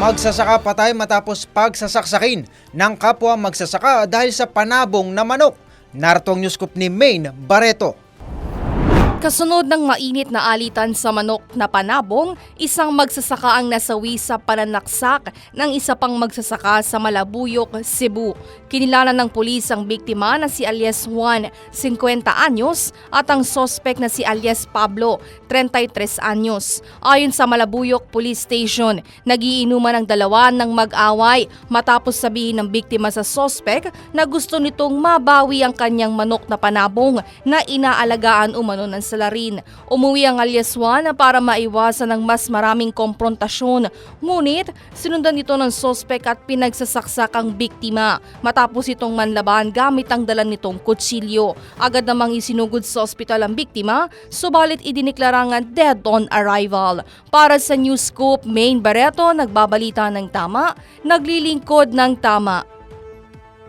Magsasaka patay matapos pagsasaksakin ng kapwa magsasaka dahil sa panabong na manok. Narito ang news scoop ni Maine Barreto. Kasunod ng mainit na alitan sa manok na panabong, isang magsasaka ang nasawi sa pananaksak ng isa pang magsasaka sa Malabuyok, Cebu. Kinilala ng pulis ang biktima na si alias Juan, 50 anyos, at ang sospek na si alias Pablo, 33 anyos. Ayon sa Malabuyok Police Station, nagiinuman ang dalawa ng mag-away matapos sabihin ng biktima sa sospek na gusto nitong mabawi ang kanyang manok na panabong na inaalagaan umano ng salarin. Umuwi ang alias Juan para maiwasan ng mas maraming komprontasyon. Ngunit sinundan ito ng sospek at pinagsasaksak ang biktima matapos itong manlaban gamit ang dala nitong kutsilyo. Agad namang isinugod sa ospital ang biktima, subalit idiniklarangan dead on arrival. Para sa News Scoop, Main Barreto, nagbabalita ng tama, naglilingkod ng tama.